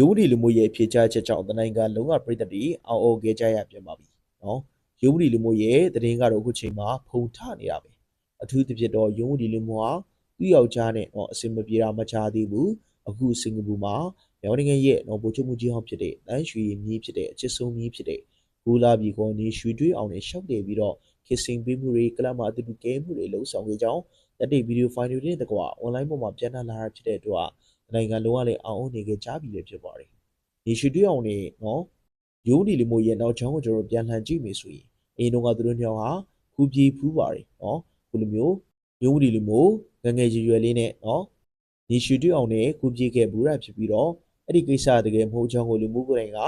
ရုပ်ဝတီလူမျိုးရဲ့ဖြေချချက်ကြောင့်တနိုင်ငံလုံးကပြည်သက်တွေအောင်အော်ခဲ့ကြရပြန်ပါပြီနော်ရုပ်ဝတီလူမျိုးရဲ့တရင်ကတော့အခုချိန်မှာဖုံထနေတာပဲအထူးသဖြင့်တော့ရုပ်ဝတီလူမျိုးဟာသူ့ယောက်ျားနဲ့တော့အစင်မပြေတာမချသေးဘူးအခုစင်ကာပူမှာမြန်မာနိုင်ငံရဲ့တော့ဗိုလ်ချုပ်မှုကြီးဟောင်းဖြစ်တဲ့တန်းရွှေမြည်ဖြစ်တဲ့အချစ်ဆုံးမြည်ဖြစ်တဲ့ဘူလာဘီကောနေရွှေတွေးအောင်နဲ့ရှောက်တယ်ပြီးတော့ကစ်စင်ပေးမှုတွေကလပ်မှာအတူတူကဲမှုတွေလှုပ်ဆောင်ခဲ့ကြောင်း တက်တဲ့ဗီဒီယိုဖိုင်တွေနဲ့တကွာ online ပေါ်မှာပြန်လာလာတာဖြစ်တဲ့အတွက်နိုင်ငံလုံးကလည်းအောင်အောင်နေကြကြပြီလေဖြစ်ပါတယ်ဒီရွှေတွေးအောင်နေနော်ယိုးဒီလီမိုရဲ့နောက်ချောင်းကိုကျွန်တော်တို့ပြန်လှန်ကြည့်မယ်ဆိုရင်အရင်တော့ကသူတို့ညောင်ဟာခူပြေဖူးပါတယ်နော်ခုလိုမျိုးယိုးဒီလီမိုငယ်ငယ်ရွယ်ရွယ်လေးနဲ့နော်ဒီရွှေတွေးအောင်နဲ့ခူပြေခဲ့ဘူးတာဖြစ်ပြီးတော့အဲ့ဒီကိစ္စတကယ်မဟုတ်ချောင်းကိုလူမှုကိုယ်တိုင်က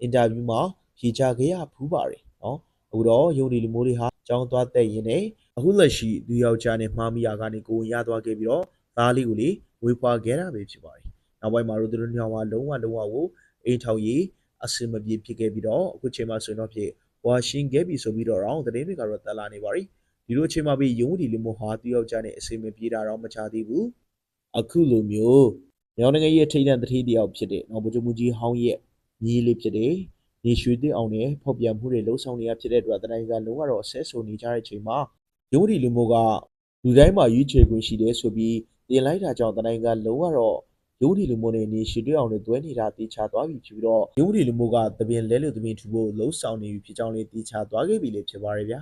အင်တာဗျူးမှာဖြေချခဲ့ရဖူးပါတယ်နော် အခုတော့ယိုးဒီလီမိုတွေဟာကျောင်းသွားတက်ရင်းနဲ့အခုလက်ရှိလူယောက်ျားနဲ့မှားမိရကနေကိုယ်ရသွားခဲ့ပြီးတော့သားလေးကိုလေဝေးဖွာခဲ့တာပဲဖြစ်ပါတယ်နောက်ပိုင်းမှာတို့သူတို့ညောင်ဟာလုံးဝလုံးဝကိုအိမ်ထောင်ရေးအစင်မပြေဖြစ်ခဲ့ပြီးတော့အခုချိန်မှာဆိုရင်တော့ဖြစ်ဝါရှင်ခဲ့ပြီဆိုပြီးတော့တော့သတင်းတွေကတော့တက်လာနေပါပြီဒီလိုအချိန်မှာပြီးရုံးဒီလူမျိုးဟာတယောက်ကြတဲ့အစင်မပြေတာတော့မချသေးဘူးအခုလိုမျိုးမြောင်နိုင်ငံရဲ့ထိတ်တန့်တတိတယောက်ဖြစ်တဲ့နော်ဗိုလ်ချုပ်မှုကြီးဟောင်းရဲ့ညီလေးဖြစ်တဲ့ နေရွှေသိအောင်နဲ့ဖောက်ပြန်မှုတွေလှုံ့ဆော်နေရဖြစ်တဲ့အတွက်တနိုင်ငံလုံးကတော့ဆဲဆိုနေကြတဲ့အချိန်မှာရုံးဒီလူမျိုးကလူတိုင်းမှာရွေးချယ်ခွင့်ရှိတယ်ဆိုပြီးတင်လိုက်တာကြောင့်တနိုင်ငံလုံးကတော့ရုပ်ဒီလူမျိုးနဲ့နေရှိတွေ့အောင်နဲ့တွဲနေတာတေချာသွားပြီဖြစ်ပြီးတော့ရုပ်ဒီလူမျိုးကသပင်လဲလို့သပင်ထူဖို့လှုံ့ဆော်နေပြီဖြစ်ကြောင်းလေးတေချာသွားခဲ့ပြီလေဖြစ်ပါရဲ့ဗျာ